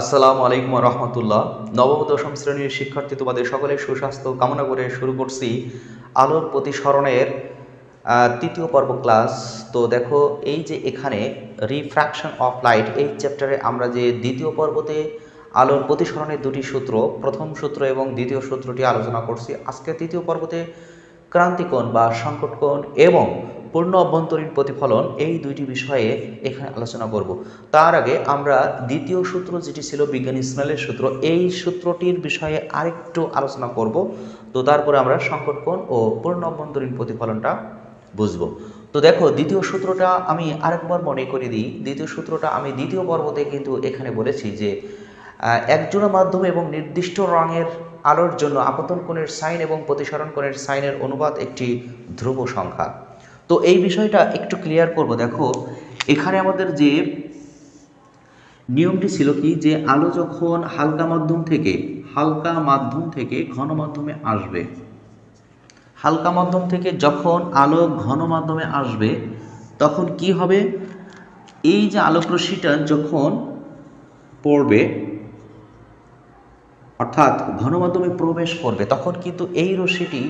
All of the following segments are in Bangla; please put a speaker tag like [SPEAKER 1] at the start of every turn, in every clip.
[SPEAKER 1] আসসালামু আলাইকুম রহমতুল্লাহ। নবম দশম শ্রেণির শিক্ষার্থী তোমাদের সকলের সুস্বাস্থ্য কামনা করে শুরু করছি আলোর প্রতিসরণের তৃতীয় পর্ব ক্লাস তো দেখো, এই যে এখানে রিফ্র্যাকশন অফ লাইট এই চ্যাপ্টারে আমরা যে দ্বিতীয় পর্বতে আলোর প্রতিসরণের দুটি সূত্র, প্রথম সূত্র এবং দ্বিতীয় সূত্রটি আলোচনা করছি। আজকে তৃতীয় পর্বতে ক্রান্তিকোণ বা সংকটকোণ এবং পূর্ণ অভ্যন্তরীণ প্রতিফলন এই দুইটি বিষয়ে এখানে আলোচনা করব। তার আগে আমরা দ্বিতীয় সূত্র যেটি ছিল বিজ্ঞানী স্নেলের সূত্র, এই সূত্রটির বিষয়ে আরেকটু আলোচনা করব। তো তারপরে আমরা সংকটকোণ ও পূর্ণ অভ্যন্তরীণ প্রতিফলনটা বুঝব। তো দেখো, দ্বিতীয় সূত্রটা আমি আরেকবার মনে করে দিই। দ্বিতীয় সূত্রটা আমি দ্বিতীয় পর্বতে কিন্তু এখানে বলেছি যে একজোড়া মাধ্যমে এবং নির্দিষ্ট রঙের আলোর জন্য আপতন কোণের সাইন এবং প্রতিসরণ কোণের সাইনের অনুপাত একটি ধ্রুব সংখ্যা। তো এই বিষয়টা একটু ক্লিয়ার করব। দেখো, এখানে আমাদের যে নিয়মটি ছিল কি? যে আলো যখন হালকা মাধ্যম থেকে, হালকা মাধ্যম থেকে ঘন মাধ্যমে আসবে, হালকা মাধ্যম থেকে যখন আলো ঘন মাধ্যমে আসবে, তখন কি হবে? এই যে আলোক রশ্মিটা যখন পড়বে, অর্থাৎ ঘন মাধ্যমে প্রবেশ করবে, তখন কিন্তু এই রশ্মিটি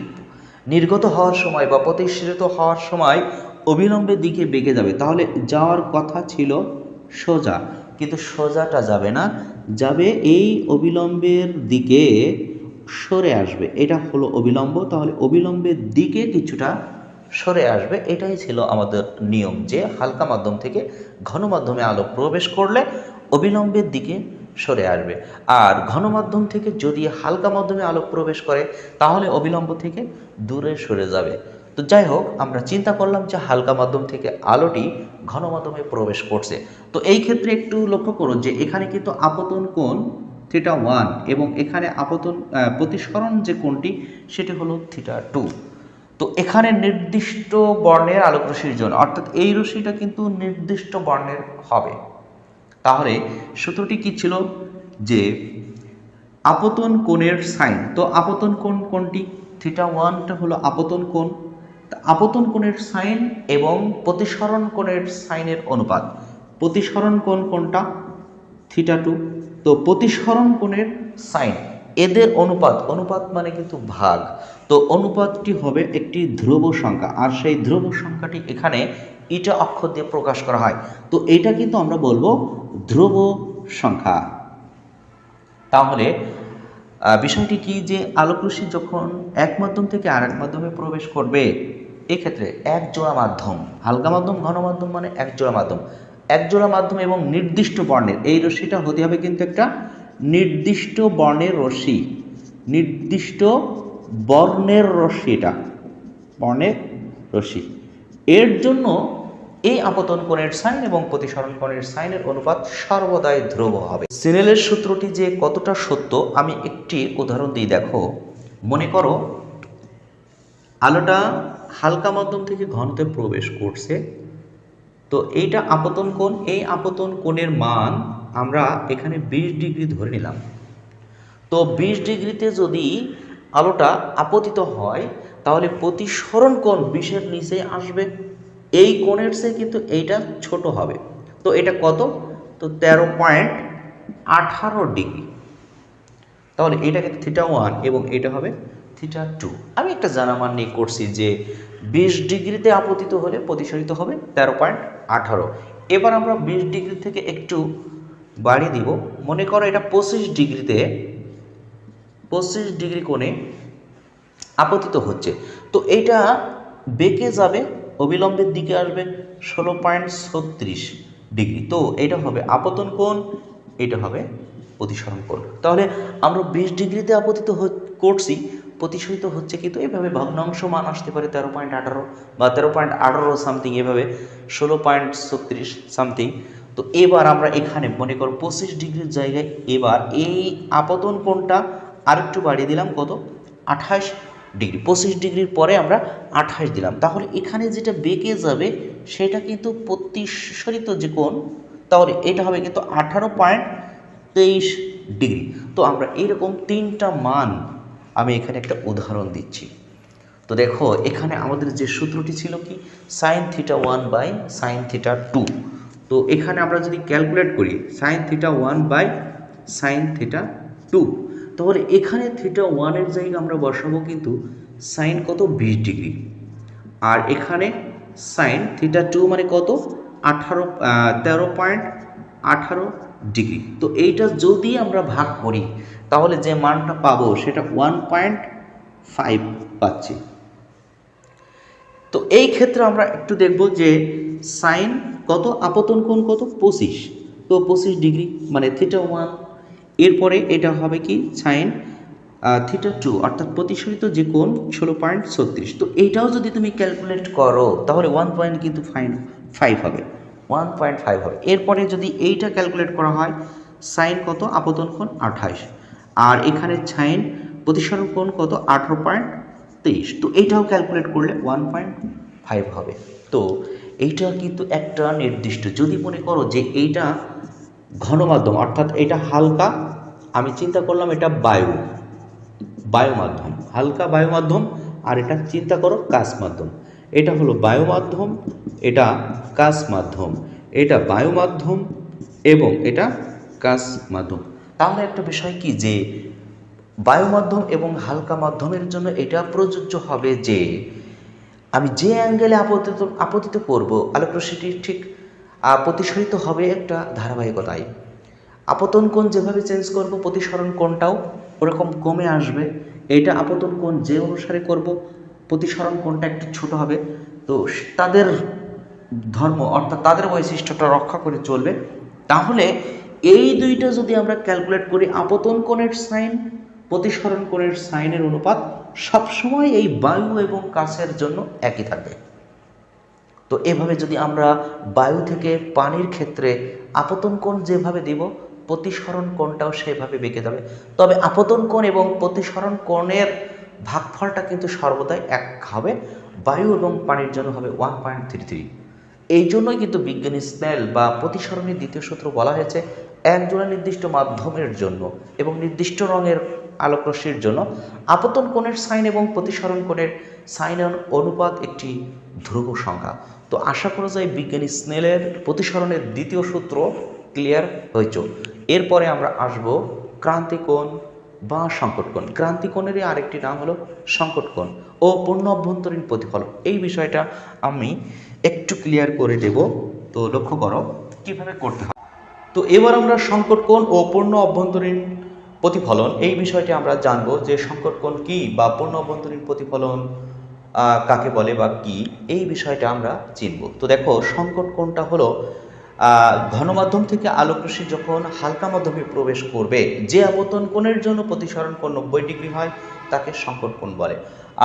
[SPEAKER 1] নির্গত হওয়ার সময় বা প্রতিষ্ঠিত হওয়ার সময় অবিলম্বের দিকে বেগে যাবে। তাহলে যাওয়ার কথা ছিল সোজা। কিন্তু সোজাটা যাবে না। যাবে এই অবিলম্বের দিকে সরে আসবে। এটা হলো অবিলম্ব। তাহলে অবিলম্বের দিকে কিছুটা সরে আসবে। এটাই ছিল আমাদের নিয়ম যে হালকা মাধ্যম থেকে ঘন মাধ্যমে আলো প্রবেশ করলে অবিলম্বের দিকে সরে আসবে। আর ঘন মাধ্যম থেকে যদি হালকা মাধ্যমে আলো প্রবেশ করে তাহলে অবিলম্ব থেকে দূরে সরে যাবে। তো যাই হোক আমরা চিন্তা করলাম যে হালকা মাধ্যম থেকে আলোটি ঘন মাধ্যমে প্রবেশ করছে। তো এই ক্ষেত্রে একটু লক্ষ্য করুন যে এখানে কিন্তু আপতন কোণ থিটা ওয়ান এবং এখানে আপতন আহ, প্রতিসরণ যে কোণটি সেটি হলো থিটা টু তো এখানে নির্দিষ্ট বর্ণের আলোক রশ্মির জন্য অর্থাৎ এই রশ্মিটা কিন্তু নির্দিষ্ট বর্ণের হবে। তাহলে সূত্রটি কি ছিল? যে আপতন কোণের সাইন, তো আপতন কোণ কোনটি থিটা ওয়ানটা হলো আপতন কোণ। আপতন কোণের সাইন এবং প্রতিসরণ কোণের সাইনের অনুপাত। প্রতিসরণ কোণ কোনটা থিটা টু। তো প্রতিসরণ কোণের সাইন, এদের অনুপাত অনুপাত মানে কিন্তু ভাগ। তো অনুপাতটি হবে একটি ধ্রুব সংখ্যা, আর সেই ধ্রুব সংখ্যাটি এখানে ইটা অক্ষর দিয়ে প্রকাশ করা হয়। তো এটা কিন্তু আমরা বলব ধ্রুব সংখ্যা। তাহলে বিষয়টি কি যে আলোকরশ্মি যখন এক মাধ্যম থেকে আর এক মাধ্যমে প্রবেশ করবে, এক্ষেত্রে এক জোড়া মাধ্যম, হালকা মাধ্যম, ঘন মাধ্যম মানে এক জোড়া মাধ্যম। এক জোড়া মাধ্যম এবং নির্দিষ্ট বর্ণের, এই রশ্মিটা হতে হবে কিন্তু একটা নির্দিষ্ট বর্ণের রশ্মি, নির্দিষ্ট বর্ণের রশ্মি এটা বর্ণের রশ্মি। এর জন্য এই আপতন কোণের সাইন এবং প্রতিসরণ কোণের সাইনের অনুপাত সর্বদাই ধ্রুব হবে। সিনেলের সূত্রটি যে কতটা সত্য, আমি একটি উদাহরণ দিই দেখো। মনে করো, আলোটা হালকা মাধ্যম থেকে ঘনতে প্রবেশ করছে। তো এইটা আপতন কোণ, এই আপতন কোণের মান আমরা এখানে বিশ ডিগ্রি ধরে নিলাম। তো বিশ ডিগ্রিতে যদি আলোটা আপতিত হয় তাহলে প্রতিসরণ কোণ বিশের নিচে আসবে। এই কোণের চেয়ে কিন্তু এইটা ছোট হবে। তো এটা কত? তো তেরো পয়েন্ট আঠারো ডিগ্রি। তাহলে এটা কিন্তু থিটা ওয়ান এবং এটা হবে থিটা টু আমি একটা জানা মান নিয়ে করছি যে বিশ ডিগ্রিতে আপতিত হলে প্রতিসরিত হবে তেরো পয়েন্ট আঠারো। এবার আমরা বিশ ডিগ্রি থেকে একটু বাড়িয়ে দিব। মনে করো এটা পঁচিশ ডিগ্রিতে, পঁচিশ ডিগ্রি কোণে আপতিত হচ্ছে। তো এটা বেঁকে যাবে, অবিলম্বের দিকে আসবে ষোলো পয়েন্ট ছত্রিশ ডিগ্রি। তো এটা হবে আপতন কোণ, এটা হবে প্রতিসরণ কোণ। তাহলে আমরা বিশ ডিগ্রিতে আপতিত করছি প্রতিসরিত হচ্ছে কিন্তু এভাবে ভগ্নাংশ মান আসতে পারে তেরো পয়েন্ট আঠারো বা তেরো পয়েন্ট আঠারো সামথিং, এভাবে ষোলো পয়েন্ট ছত্রিশ সামথিং। তো এবার আমরা এখানে মনে করো পঁচিশ ডিগ্রির জায়গায় এবার এই আপতন কোণটা আরেকটু বাড়িয়ে দিলাম কত? আঠাশ ডিগ্রি, পঁচিশ ডিগ্রির পরে আমরা আঠাশ দিলাম। তাহলে এখানে যেটা বেঁকে যাবে, সেটা কিন্তু প্রতিসরিত যে কোণ, তাহলে এটা হবে কিন্তু আঠারো পয়েন্ট তেইশ ডিগ্রি। তো আমরা এইরকম তিনটা মান আমি এখানে একটা উদাহরণ দিচ্ছি। তো দেখো, এখানে আমাদের যে সূত্রটি ছিল কি? Sine theta one by sine theta two তো এখানে আমরা যদি ক্যালকুলেট করি sine theta one by sine theta two তাহলে এখানে থিটা ওয়ানের জায়গায় আমরা বসাবো কিন্তু সাইন কত? বিশ ডিগ্রি আর এখানে সাইন থিটা টু মানে কত? আঠারো তেরো পয়েন্ট আঠারো ডিগ্রি তো এইটা যদি আমরা ভাগ করি, তাহলে যে মানটা পাবো সেটা ওয়ান পয়েন্ট ফাইভ পাচ্ছি। তো এই ক্ষেত্রে আমরা একটু দেখব যে সাইন কত? আপতন কোণ কত? পঁচিশ। তো পঁচিশ ডিগ্রি মানে থিটা ওয়ান এরপরে এটা হবে কি? সাইন থিটা টু অর্থাৎ প্রতিসরিত যে কোণ ষোলো পয়েন্ট ছত্রিশ। তো এইটাও যদি তুমি ক্যালকুলেট করো, তাহলে ওয়ান পয়েন্ট কিন্তু ফাইন ফাইভ হবে। ওয়ান পয়েন্ট ফাইভ হবে। এরপরে যদি এইটা ক্যালকুলেট করা হয় সাইন কত? আপতন কোণ আঠাশ। আর এখানে সাইন প্রতিসরণ কোণ কত? আঠেরো পয়েন্ট তেইশ তো এইটাও ক্যালকুলেট করলে ওয়ান পয়েন্ট ফাইভ হবে। তো এইটা কিন্তু একটা নির্দিষ্ট। যদি মনে করো যে এইটা ঘন মাধ্যম অর্থাৎ এটা হালকা আমি চিন্তা করলাম এটা বায়ু বায়ু মাধ্যম হালকা বায়ু মাধ্যম আর এটা চিন্তা করো কাজ মাধ্যম। এটা হলো বায়ু মাধ্যম এটা কাজ মাধ্যম, এটা বায়ু মাধ্যম এবং এটা কাজ মাধ্যম। তাহলে একটা বিষয় কি যে বায়ু মাধ্যম এবং হালকা মাধ্যমের জন্য এটা প্রযোজ্য হবে যে, আমি যে অ্যাঙ্গেলে আপতিত আপতিত করব, আলোকরশ্মিটি ঠিক প্রতিসরিত হবে একটা ধারাবাহিকতায়। আপতন কোণ যেভাবে চেঞ্জ করব, প্রতিসরণ কোণটাও ওরকম কমে আসবে। এটা আপতন কোণ যে অনুসারে করব, প্রতিসরণ কোণটা একটু ছোট হবে। তো তাদের ধর্ম অর্থাৎ তাদের বৈশিষ্ট্যটা রক্ষা করে চলবে। তাহলে এই দুইটা যদি আমরা ক্যালকুলেট করি, আপতন কোণের সাইন প্রতিসরণ কোণের সাইনের অনুপাত সবসময় এই বায়ু এবং কাছের জন্য একই থাকবে। তো এভাবে যদি আমরা বায়ু থেকে পানির ক্ষেত্রে আপতন কোণ যেভাবে দিব প্রতিসরণ কোণটাও সেভাবে বেঁকে যাবে। তবে আপতন কোণ এবং প্রতিসরণ কোণের ভাগফলটা কিন্তু সর্বদাই এক হবে। বায়ু এবং পানির জন্য হবে ওয়ান পয়েন্ট থ্রি থ্রি এই জন্যই কিন্তু বিজ্ঞানী স্নেল বা প্রতিসরণের দ্বিতীয় সূত্র বলা হয়েছে, একজোড়া নির্দিষ্ট মাধ্যমের জন্য এবং নির্দিষ্ট রঙের আলোকরশ্মির জন্য। আপতন কোণের সাইন এবং প্রতিসরণ কোণের সাইন অনুপাত একটি ধ্রুব সংখ্যা। তো আশা করা যায় বিজ্ঞানী স্নেলের প্রতিসরণের দ্বিতীয় সূত্র ক্লিয়ার হয়েছ। এরপরে আমরা আসব ক্রান্তিকোণ বা সংকটকোণ। ক্রান্তিকোণেরই আরেকটি নাম হলো সংকটকোণ ও পূর্ণ অভ্যন্তরীণ প্রতিফলন। এই বিষয়টা আমি একটু ক্লিয়ার করে দেব। তো লক্ষ্য করো, কীভাবে করতে হয়? তো এবার আমরা সংকট কোণ ও পূর্ণ অভ্যন্তরীণ প্রতিফলন, এই বিষয়টি আমরা জানব যে সংকট কোণ কী বা পূর্ণ অভ্যন্তরীণ প্রতিফলন কাকে বলে বা কি, এই বিষয়টা আমরা চিনব। তো দেখো সংকট কোণটা হলো ঘনমাধ্যম থেকে আলোকরশ্মি যখন হালকা মাধ্যমে প্রবেশ করবে, যে আপতন কোণের জন্য প্রতিসরণ কোণ নব্বই ডিগ্রি হয়, তাকে সংকট কোণ বলে।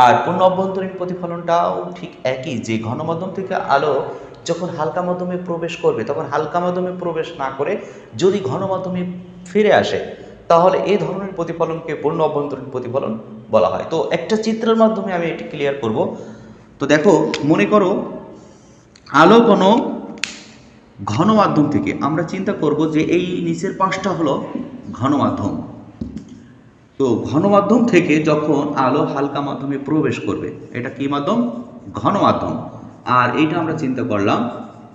[SPEAKER 1] আর পূর্ণ অভ্যন্তরীণ প্রতিফলনটাও ঠিক একই, যে ঘনমাধ্যম থেকে আলো যখন হালকা মাধ্যমে প্রবেশ করবে, তখন হালকা মাধ্যমে প্রবেশ না করে যদি ঘন মাধ্যমে ফিরে আসে, তাহলে এই ধরনের প্রতিফলনকে পূর্ণ অভ্যন্তরীণ প্রতিফলন বলা হয়। তো একটা চিত্রের মাধ্যমে আমি এটি ক্লিয়ার করব। তো দেখো, মনে করো, আলো কোনো ঘন মাধ্যম থেকে আমরা চিন্তা করব যে এই নিচের পাঁচটা হলো ঘন মাধ্যম তো ঘন মাধ্যম থেকে যখন আলো হালকা মাধ্যমে প্রবেশ করবে, এটা কি মাধ্যম? ঘন মাধ্যম আর এইটা আমরা চিন্তা করলাম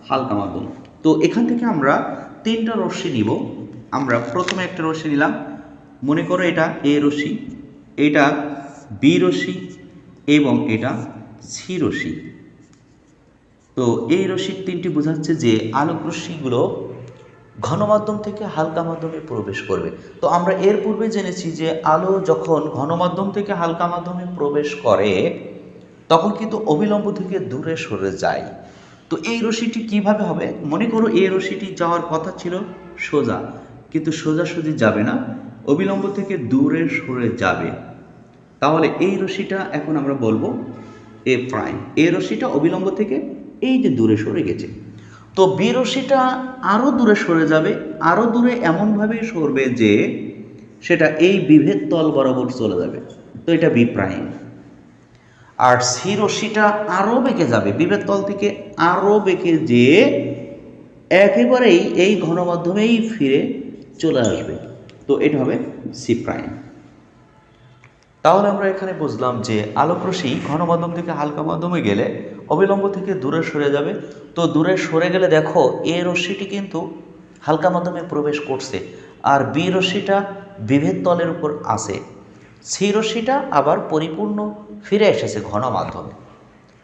[SPEAKER 1] হালকা মাধ্যম। তো এখান থেকে আমরা তিনটা রশ্মি নিব। আমরা প্রথমে একটা রশ্মি নিলাম। মনে করো এটা এ রশ্মি, এটা বি রশ্মি এবং এটা সি রশ্মি। তো এই রশ্মির তিনটি বোঝাচ্ছে যে আলোক রশ্মিগুলো ঘন মাধ্যম থেকে হালকা মাধ্যমে প্রবেশ করবে। তো আমরা এর পূর্বে জেনেছি যে আলো যখন ঘন মাধ্যম থেকে হালকা মাধ্যমে প্রবেশ করে, তখন কিন্তু অবিলম্ব থেকে দূরে সরে যায়। তো এই রশ্মিটি কীভাবে হবে? মনে করো এই রশ্মিটি যাওয়ার কথা ছিল সোজা, কিন্তু সোজাসুজি যাবে না, অবিলম্ব থেকে দূরে সরে যাবে। তাহলে এই রশ্মিটা এখন আমরা বলব এ প্রাইম। এই রশ্মিটা অবিলম্ব থেকে এই যে দূরে সরে গেছে। তো বি রশ্মিটা আরও দূরে সরে যাবে আরও দূরে এমনভাবে সরবে যে সেটা এই বিভেদ তল বরাবর চলে যাবে। তো এটা বি প্রাইম। আর সি আরও বেঁকে যাবে, বিভেদ তল থেকে আরও বেঁকে যে একেবারেই এই ঘন মাধ্যমেই ফিরে চলে আসবে। তো এটা হবে সি প্রাইম। তাহলে আমরা এখানে বুঝলাম যে আলোক রশ্মি ঘন মাধ্যম থেকে হালকা মাধ্যমে গেলে অবিলম্ব থেকে দূরে সরে যাবে। তো দূরে সরে গেলে দেখো, এ রশ্মিটি কিন্তু হালকা মাধ্যমে প্রবেশ করছে আর বি রশ্মিটা বিভেদ তলের উপর আসে সি রশ্মিটা আবার পরিপূর্ণ ফিরে এসেছে ঘন মাধ্যমে।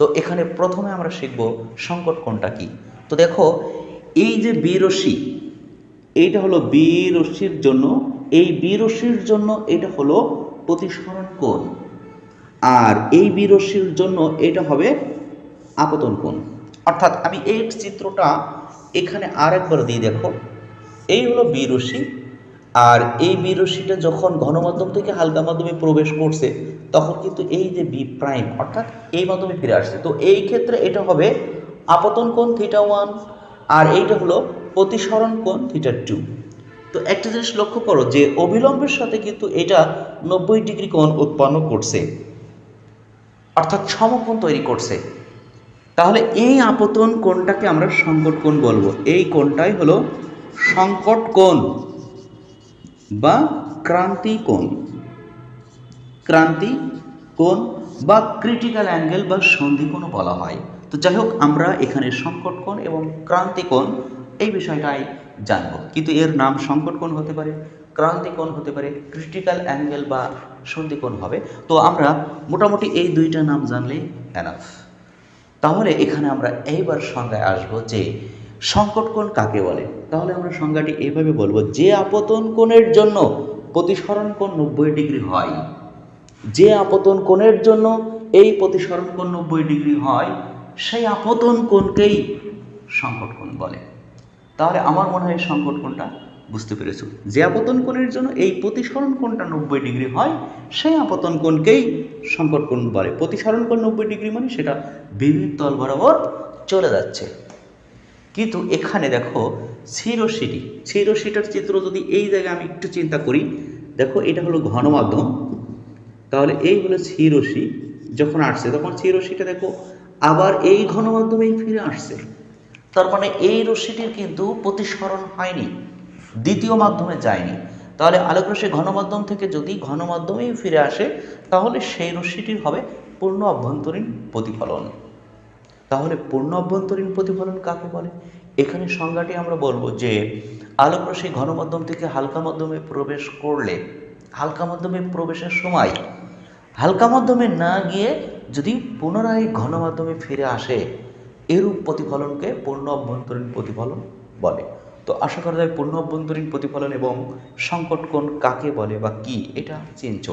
[SPEAKER 1] তো এখানে প্রথমে আমরা শিখব সংকট কোনটা কি। তো দেখো, এই যে বি রশ্মি, এইটা হলো বি রশ্মির জন্য, এই বি রশ্মির জন্য এটা হলো প্রতিসরণ কোণ। আর এই বি রশ্মির জন্য এটা হবে আপতন কোণ। অর্থাৎ আমি এই চিত্রটা এখানে আর একবার দিয়ে দেখো। এই হলো বি রশ্মি। আর এই বি রশ্মিটা যখন ঘনমাধ্যম থেকে হালকা মাধ্যমে প্রবেশ করছে, তখন কিন্তু এই যে বি প্রাইম, অর্থাৎ এই মাধ্যমে ফিরে আসছে। তো এই ক্ষেত্রে এটা হবে আপতন কোণ থিটা ওয়ান আর এইটা হলো প্রতিসরণ কোণ থিটা টু তো একটা জিনিস লক্ষ্য করো যে অবিলম্বের সাথে কিন্তু এটা নব্বই ডিগ্রি কোণ উৎপন্ন করছে, অর্থাৎ সমকোণ তৈরি করছে। তাহলে এই আপতন কোণটাকে আমরা সংকট কোণ বলব। এই কোণটাই হলো সংকট কোণ বা ক্রান্তি কোণ। ক্রান্তি কোণ বা ক্রিটিক্যাল অ্যাঙ্গেল বা সন্ধি কোণও বলা হয়। তো যাই হোক, আমরা এখানে সংকট কোণ এবং ক্রান্তি কোণ এই বিষয়টাই জানব। কিন্তু এর নাম সংকট কোণ হতে পারে, ক্রান্তি কোণ হতে পারে ক্রিটিক্যাল অ্যাঙ্গেল বা সন্ধি কোণ হবে। তো আমরা মোটামুটি এই দুইটা নাম জানলেই এনাফ তাহলে এখানে আমরা এইবার সংজ্ঞায় আসব যে সংকট কোণ কাকে বলে? তাহলে আমরা সংজ্ঞাটি এইভাবে বলব, যে আপতন কোণের জন্য প্রতিসরণ কোণ নব্বই ডিগ্রি হয়, যে আপতন কোণের জন্য এই প্রতিসরণ কোণ নব্বই ডিগ্রি হয়, সেই আপতন কোণকেই সংকট কোণ বলে। তাহলে আমার মনে হয় সংকট কোণটা বুঝতে পেরেছ? যে আপতন কোণের জন্য এই প্রতিসরণ কোণটা নব্বই ডিগ্রি হয়, সেই আপতন কোণকেই সংকট কোণ বলে। প্রতিসরণ কোণ নব্বই ডিগ্রি মানে সেটা বিবিধ তল বরাবর চলে যাচ্ছে। কিন্তু এখানে দেখো সিরোসিটি সিরোসিটার চিত্র যদি এই জায়গায় আমি একটু চিন্তা করি, দেখো এটা হলো ঘন মাধ্যম। তাহলে এই হলো সিরোসি যখন আসছে, তখন সিরোসিটা দেখো আবার এই ঘন মাধ্যমেই ফিরে আসছে। তার মানে এই রশ্মিটির কিন্তু প্রতিসরণ হয়নি। দ্বিতীয় মাধ্যমে যায়নি। তাহলে আলোক রশ্মি ঘনমাধ্যম থেকে যদি ঘনমাধ্যমেই ফিরে আসে, তাহলে সেই রশ্মিটির হবে পূর্ণ অভ্যন্তরীণ প্রতিফলন। তাহলে পূর্ণ অভ্যন্তরীণ প্রতিফলন কাকে বলে? এখানে সংজ্ঞাটি আমরা বলব যে আলোক রশ্মি ঘনমাধ্যম থেকে হালকা মাধ্যমে প্রবেশ করলে, হালকা মাধ্যমে প্রবেশের সময়, হালকা মাধ্যমে না গিয়ে যদি পুনরায় ঘন মাধ্যমে ফিরে আসে, এরূপ প্রতিফলনকে পূর্ণ অভ্যন্তরীণ প্রতিফলন বলে। তো আশা করা যায় পূর্ণ অভ্যন্তরীণ প্রতিফলন এবং সংকট কোণ কাকে বলে বা কি, এটা চিনছ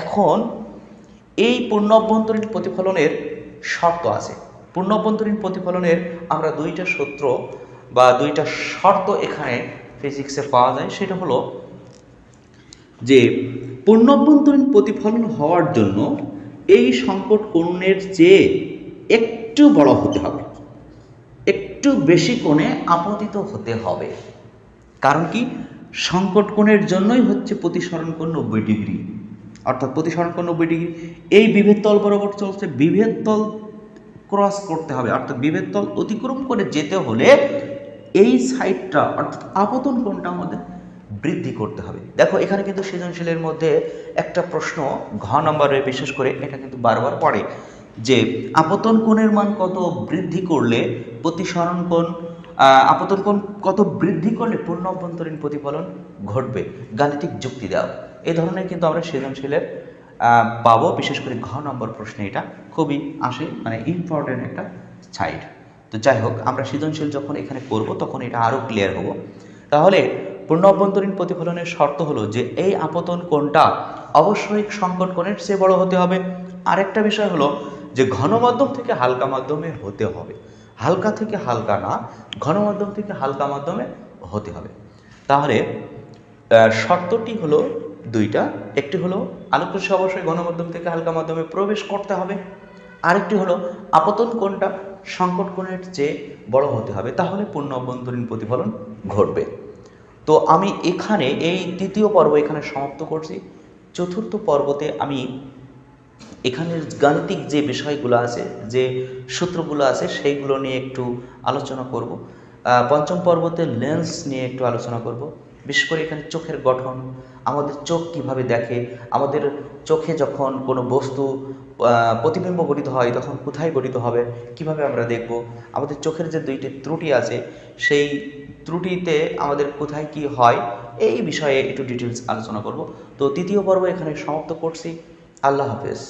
[SPEAKER 1] এখন এই পূর্ণ অভ্যন্তরীণ প্রতিফলনের শর্ত আছে। পূর্ণ অভ্যন্তরীণ প্রতিফলনের আমরা দুইটা সূত্র বা দুইটা শর্ত এখানে ফিজিক্সে পাওয়া যায়। সেটা হলো যে পূর্ণ অভ্যন্তরীণ প্রতিফলন হওয়ার জন্য এই সংকট কোণের চেয়ে একটু বড় হতে হবে। একটু বেশি কোণে আপতিত হতে হবে। কারণ কি? সংকট কোণের জন্যই হচ্ছে প্রতিসরণ কোণ নব্বই ডিগ্রি। অর্থাৎ প্রতিসরণ কোণ নব্বই ডিগ্রি। এই বিভেদ তল বরাবর চলছে। বিভেদ তল ক্রস করতে হবে। অর্থাৎ বিভেদ তল অতিক্রম করে যেতে হলে এই সাইডটা অর্থাৎ আপতন কোণটা আমাদের বৃদ্ধি করতে হবে। দেখো, এখানে কিন্তু সৃজনশীলের মধ্যে একটা প্রশ্ন ঘ নম্বরে বিশেষ করে, এটা কিন্তু বারবার পড়ে। যে আপতন কোণের মান কত বৃদ্ধি করলে প্রতিসরণ কোণ আপতন কোণ কত বৃদ্ধি করলে পূর্ণ অভ্যন্তরীণ প্রতিফলন ঘটবে? গাণিতিক যুক্তি দাও। এ ধরনের কিন্তু আমরা সৃজনশীলের পাবো। বিশেষ করে ঘ নম্বর প্রশ্নে এটা খুবই আসে মানে ইম্পর্টেন্ট একটা সাইড তো যাই হোক, আমরা সৃজনশীল যখন এখানে করব, তখন এটা আরও ক্লিয়ার হব। তাহলে পূর্ণ অভ্যন্তরীণ প্রতিফলনের শর্ত হলো যে এই আপতন কোণটা অবশ্যই সংকট কোণের চেয়ে বড় হতে হবে। আরেকটা বিষয় হলো যে ঘন মাধ্যম থেকে হালকা মাধ্যমে হতে হবে। হালকা থেকে হালকা না ঘন মাধ্যম থেকে হালকা মাধ্যমে হতে হবে। তাহলে শর্তটি হলো দুইটা। একটি হলো আলোকরশ্মি অবশ্যই গণমাধ্যম থেকে হালকা মাধ্যমে প্রবেশ করতে হবে। আরেকটি হলো আপতন কোণটা সংকট কোণের চেয়ে বড় হতে হবে। তাহলে পূর্ণ অভ্যন্তরীণ প্রতিফলন ঘটবে। তো আমি এখানে এই তৃতীয় পর্ব এখানে সমাপ্ত করছি। চতুর্থ পর্বতে আমি এখানের গাণিতিক যে বিষয়গুলো আছে, যে সূত্রগুলো আছে, সেইগুলো নিয়ে একটু আলোচনা করব। পঞ্চম পর্বতে লেন্স নিয়ে একটু আলোচনা করব। বিশেষ করে এখানে চোখের গঠন, আমাদের চোখ কীভাবে দেখে, আমাদের চোখে যখন কোনো বস্তু প্রতিবিম্ব গঠিত হয়, তখন কোথায় গঠিত হবে, কীভাবে আমরা দেখব? আমাদের চোখের যে দুইটি ত্রুটি আছে, সেই ত্রুটিতে আমাদের কোথায় কি হয়, এই বিষয়ে একটু ডিটেলস আলোচনা করব। তো তৃতীয় পর্ব এখানে সমাপ্ত করছি। আল্লাহ হাফেজ।